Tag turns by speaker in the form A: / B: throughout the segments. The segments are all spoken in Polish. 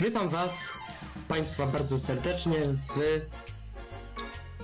A: Witam Was, Państwa bardzo serdecznie w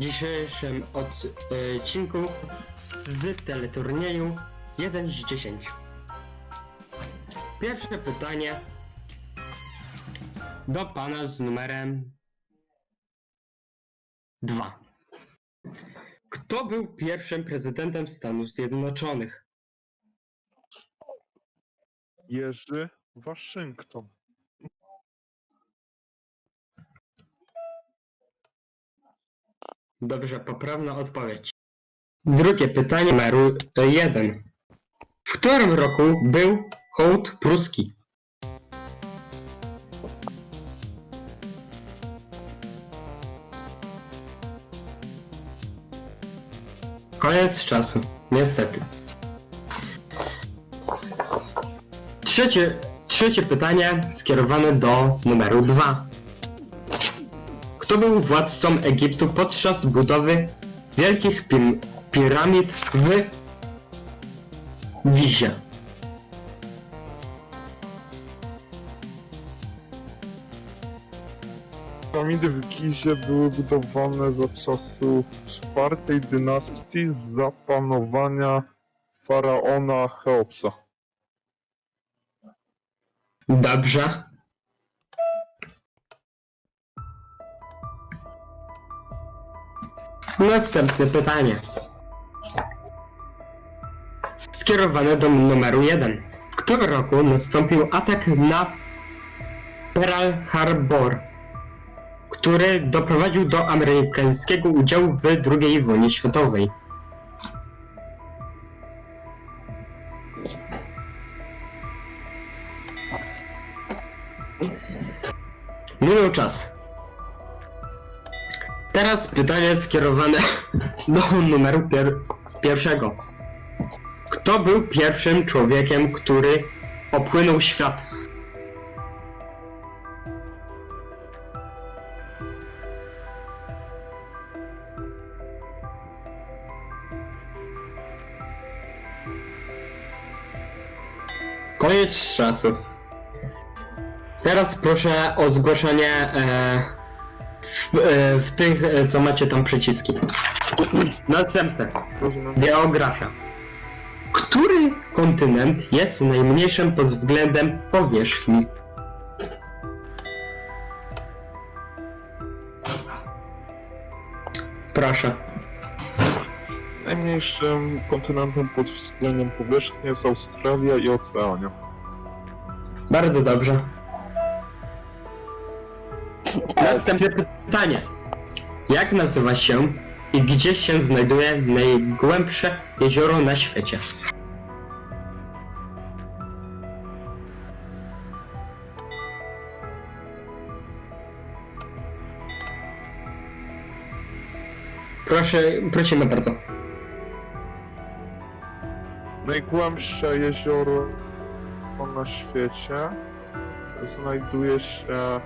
A: dzisiejszym odcinku z teleturnieju 1 z 10. Pierwsze pytanie do Pana z numerem 2. Kto był pierwszym prezydentem Stanów Zjednoczonych?
B: Jerzy Waszyngton.
A: Dobrze, poprawna odpowiedź. Drugie pytanie numeru 1. W którym roku był hołd pruski? Koniec czasu, niestety. Trzecie, trzecie pytanie skierowane do numeru 2. Kto był władcą Egiptu podczas budowy wielkich piramid w Gizie?
B: Piramidy w Gizie były budowane za czasów czwartej dynastii za panowania faraona Cheopsa.
A: Dobrze. Następne pytanie. Skierowane do numeru 1. W którym roku nastąpił atak na Pearl Harbor, który doprowadził do amerykańskiego udziału w II wojnie światowej? Minął czas. Teraz pytanie skierowane do numeru pier pierwszego. Kto był pierwszym człowiekiem, który opłynął świat? Koniec czasu. Teraz proszę o zgłaszanie e, w, e, w tych, e, co macie tam przyciski. Następne. Geografia. Który kontynent jest najmniejszym pod względem powierzchni? Proszę.
B: Najmniejszym kontynentem pod względem powierzchni jest Australia i Oceania.
A: Bardzo dobrze. Następne pytanie. Jak nazywa się i gdzie się znajduje najgłębsze jezioro na świecie? Proszę, prosimy bardzo.
B: Najgłębsze jezioro na świecie znajduje się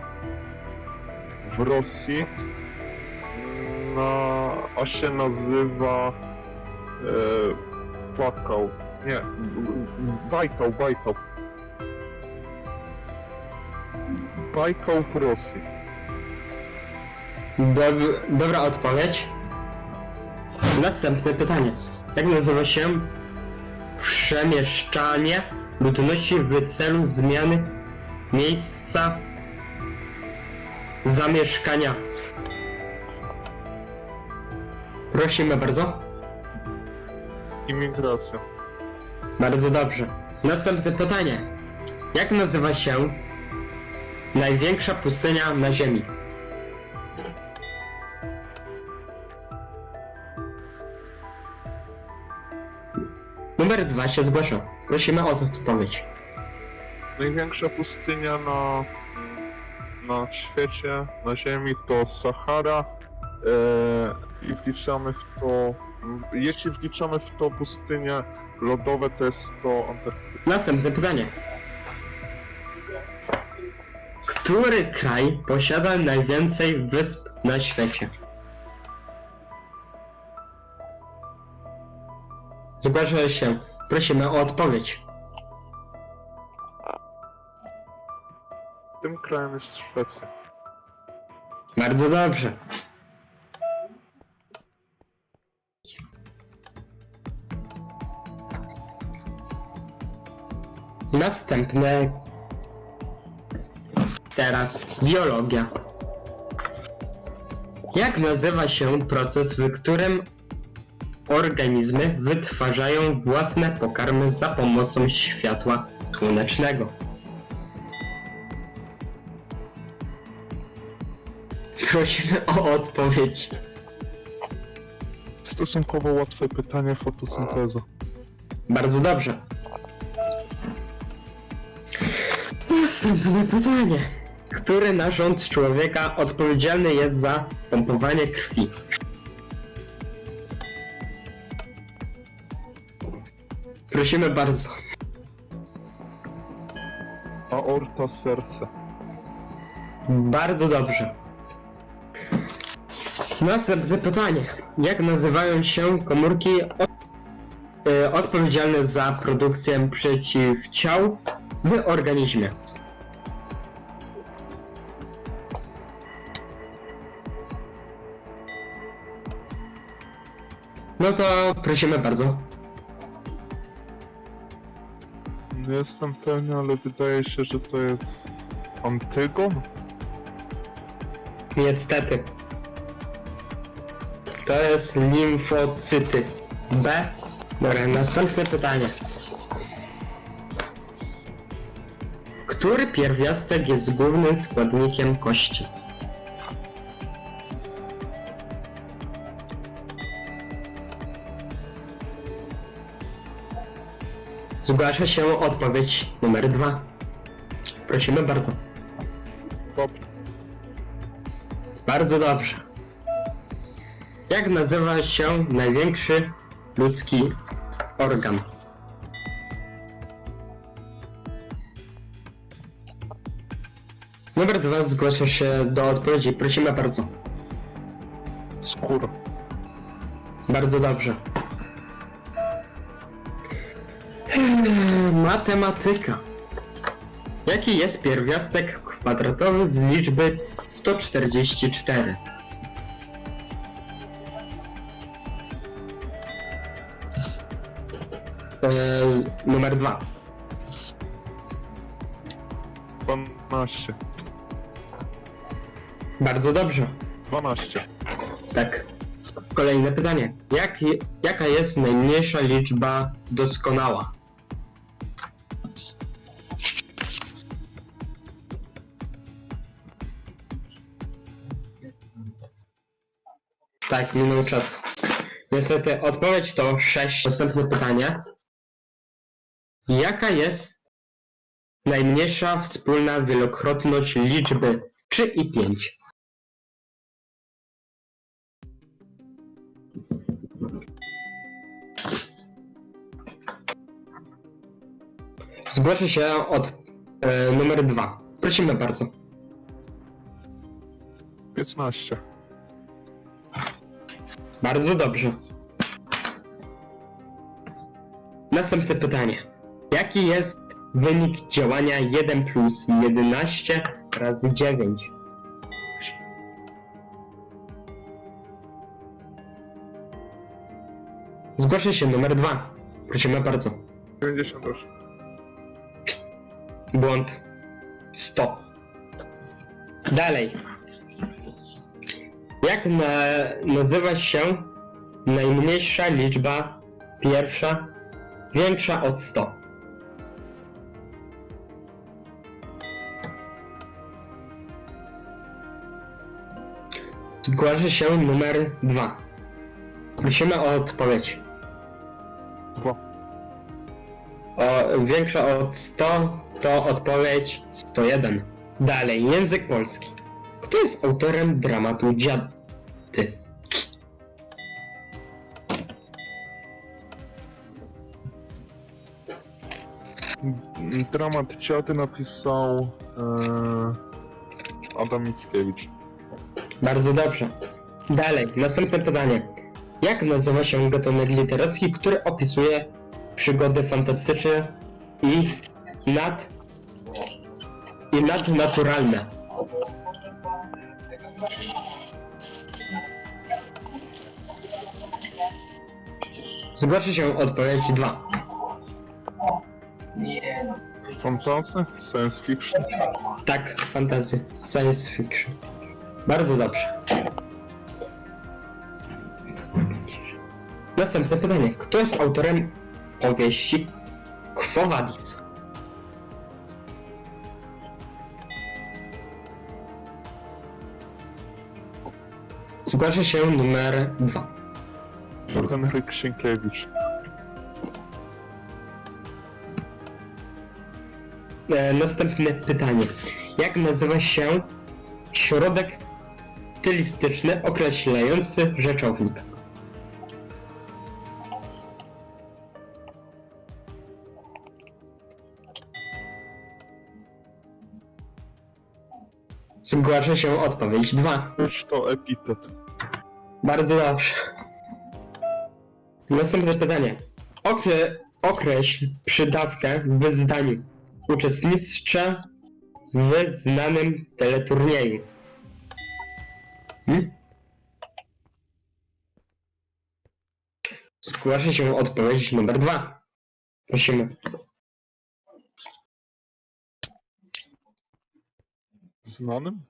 B: w Rosji, na, a się nazywa e, Płakał. Nie, Bajkał, Bajkał. Bajkał w Rosji.
A: Dob dobra odpowiedź. Następne pytanie. Jak nazywa się przemieszczanie ludności w celu zmiany miejsca zamieszkania? Prosimy bardzo.
B: Imigracja.
A: Bardzo dobrze. Następne pytanie. Jak nazywa się największa pustynia na Ziemi? Numer dwa się zgłasza. Prosimy o odpowiedź.
B: Największa pustynia na, na świecie, na Ziemi to Sahara e, i wliczamy w to, jeśli wliczamy w to pustynie lodowe, to jest to Antarktyda.
A: Następne pytanie. Który kraj posiada najwięcej wysp na świecie? Zgłasza się. Prosimy o odpowiedź.
B: Tym krajem jest Szwecja.
A: Bardzo dobrze. Następne. Teraz biologia. Jak nazywa się proces, w którym organizmy wytwarzają własne pokarmy za pomocą światła słonecznego? Prosimy o odpowiedź.
B: Stosunkowo łatwe pytanie, fotosynteza.
A: Bardzo dobrze. Następne pytanie. Który narząd człowieka odpowiedzialny jest za pompowanie krwi? Prosimy bardzo.
B: Aorta, serce.
A: Bardzo dobrze. Następne pytanie. Jak nazywają się komórki o- y, odpowiedzialne za produkcję przeciwciał w organizmie? No to prosimy bardzo.
B: Nie jestem pewny, ale wydaje się, że to jest Antygon?
A: Niestety. To jest limfocyty. B. Dobra, następne pytanie. Który pierwiastek jest głównym składnikiem kości? Zgłasza się odpowiedź numer dwa. Prosimy bardzo. Bardzo dobrze. Jak nazywa się największy ludzki organ? Numer dwa zgłasza się do odpowiedzi. Prosimy bardzo.
B: Skóra.
A: Bardzo dobrze. Eee, Matematyka. Jaki jest pierwiastek kwadratowy z liczby 144? Numer dwa.
B: 12.
A: Bardzo dobrze.
B: 12.
A: Tak. Kolejne pytanie. Jak, je- jaka jest najmniejsza liczba doskonała? Tak, minął czas. Niestety odpowiedź to 6. Następne pytanie. Jaka jest najmniejsza wspólna wielokrotność liczby 3 i 5? Zgłoszę się od e, numer 2. Prosimy bardzo.
B: 15.
A: Bardzo dobrze. Następne pytanie. Jaki jest wynik działania 1 plus 11 razy 9? Zgłoszę się numer 2. Prosimy bardzo.
B: 98.
A: Błąd. 100. Dalej. Jak na, nazywa się najmniejsza liczba pierwsza większa od 100? Zgłasza się numer 2. Prosimy o odpowiedź.
B: 2.
A: O, większa od 100 to odpowiedź 101. Dalej, język polski. Kto jest autorem dramatu Dziady?
B: Dramat Ciaty napisał e, Adam Mickiewicz.
A: Bardzo dobrze. Dalej, następne pytanie. Jak nazywa się gatunek literacki, który opisuje przygody fantastyczne i nad i nadnaturalne. Zgłosi się odpowiedź 2.
B: Fantasy? Science fiction?
A: Tak, fantasy, science fiction. Bardzo dobrze. Następne pytanie. Kto jest autorem powieści Quo Vadis? Zgłasza się numer 2.
B: Henryk Sienkiewicz.
A: E, następne pytanie. Jak nazywa się środek stylistyczny określający rzeczownik? Zgłasza się odpowiedź 2.
B: Rzecz to epitet.
A: Bardzo dobrze. Następne pytanie. Okre, określ przydawkę w zdaniu. Uczestniczę w znanym teleturnieju. Hmm? Zgłasza się odpowiedź numer dwa. Prosimy.
B: Znanym?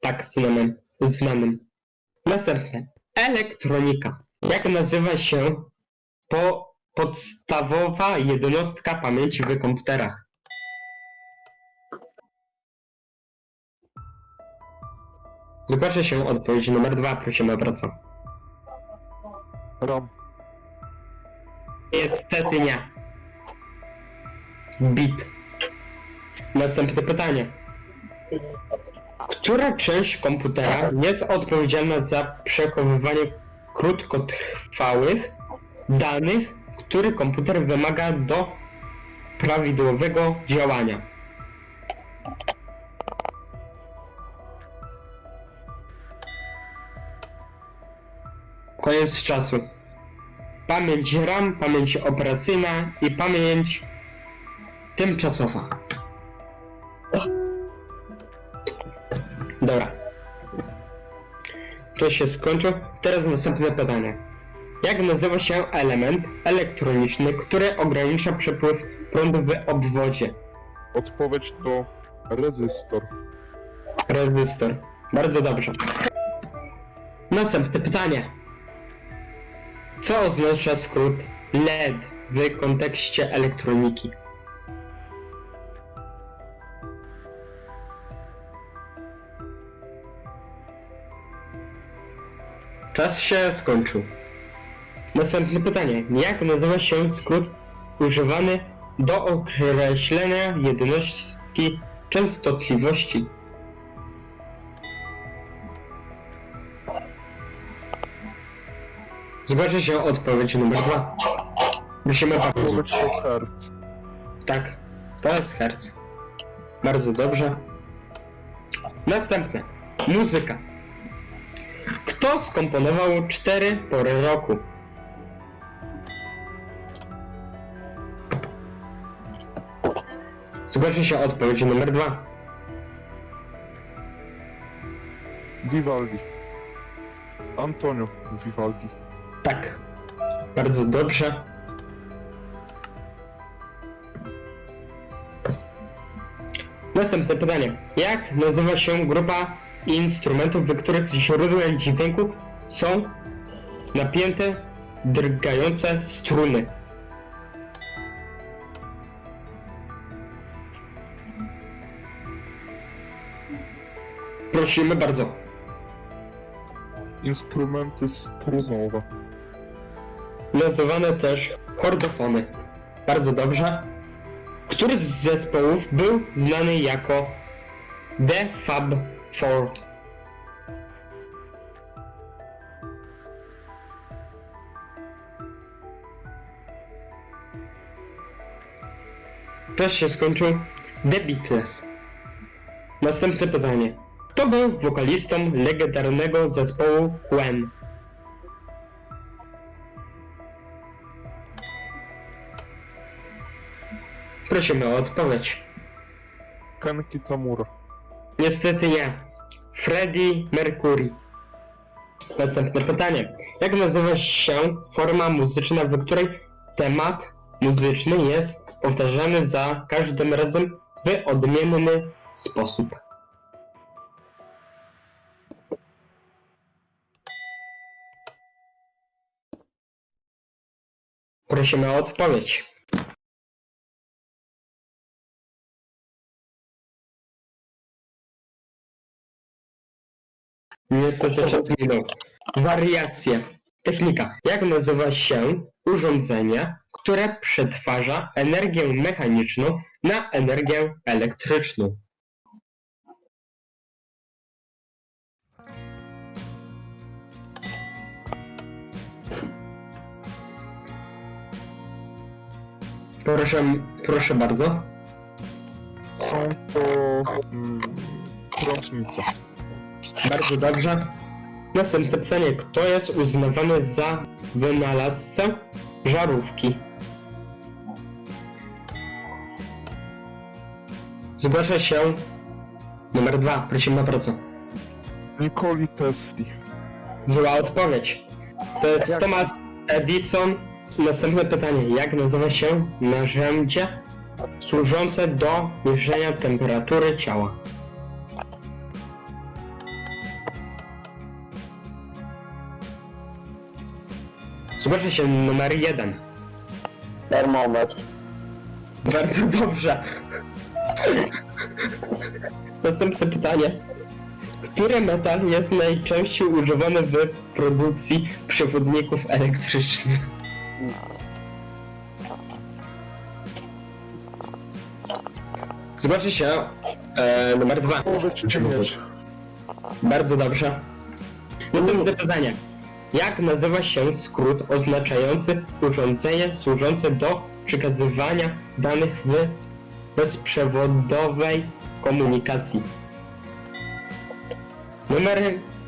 A: Tak, znanym. Znanym. Następne. Elektronika. Jak nazywa się po podstawowa jednostka pamięci w komputerach? Zgłasza się odpowiedź numer dwa, prosimy bardzo.
B: RAM.
A: Niestety nie. Bit. Następne pytanie. Która część komputera jest odpowiedzialna za przechowywanie krótkotrwałych danych, który komputer wymaga do prawidłowego działania? Koniec czasu. Pamięć RAM, pamięć operacyjna i pamięć tymczasowa. Dobra. To się skończył. Teraz następne pytanie. Jak nazywa się element elektroniczny, który ogranicza przepływ prądu w obwodzie?
B: Odpowiedź to rezystor.
A: Rezystor. Bardzo dobrze. Następne pytanie. Co oznacza skrót LED w kontekście elektroniki? Czas się skończył. Następne pytanie. Jak nazywa się skrót używany do określenia jednostki częstotliwości? Zgłasza się odpowiedź numer dwa. Musimy
B: herc.
A: Tak, to jest herc. Bardzo dobrze. Następne. Muzyka. Kto skomponował cztery pory roku? Zgłasza się odpowiedź numer dwa.
B: Vivaldi. Antonio Vivaldi.
A: Tak. Bardzo dobrze. Następne pytanie. Jak nazywa się grupa instrumentów, w których źródłem dźwięku są napięte, drgające struny? Prosimy bardzo.
B: Instrumenty strunowe.
A: nazywane też chordofony. Bardzo dobrze. Który z zespołów był znany jako The Fab Four? Czas się skończył. The Beatles. Następne pytanie. Kto był wokalistą legendarnego zespołu Queen? Prosimy o odpowiedź.
B: Ken Kitamura.
A: Niestety nie. Freddie Mercury. Następne pytanie. Jak nazywa się forma muzyczna, w której temat muzyczny jest powtarzany za każdym razem w odmienny sposób? Prosimy o odpowiedź. Niestety czas minął. Wariacje. Technika. Jak nazywa się urządzenie, które przetwarza energię mechaniczną na energię elektryczną? Proszę, proszę bardzo.
B: Są to... Mm.
A: Bardzo dobrze. Następne pytanie. Kto jest uznawany za wynalazcę żarówki? Zgłasza się numer dwa. Prosimy bardzo.
B: Nikoli Tesli.
A: Zła odpowiedź. To jest
B: Jak?
A: Thomas Edison. Następne pytanie. Jak nazywa się narzędzie służące do mierzenia temperatury ciała? Zgłasza się numer jeden.
C: Termometr.
A: Bardzo dobrze. Następne pytanie. Który metal jest najczęściej używany w produkcji przewodników elektrycznych? Zgłosi się e, numer dwa.
B: Ci mieć.
A: Bardzo dobrze. Następne pytanie. Jak nazywa się skrót oznaczający urządzenie służące do przekazywania danych w bezprzewodowej komunikacji? Numer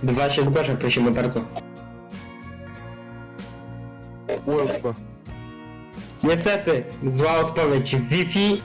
A: dwa się zgłasza, prosimy bardzo.
B: USB.
A: Niestety, zła odpowiedź. Wi-Fi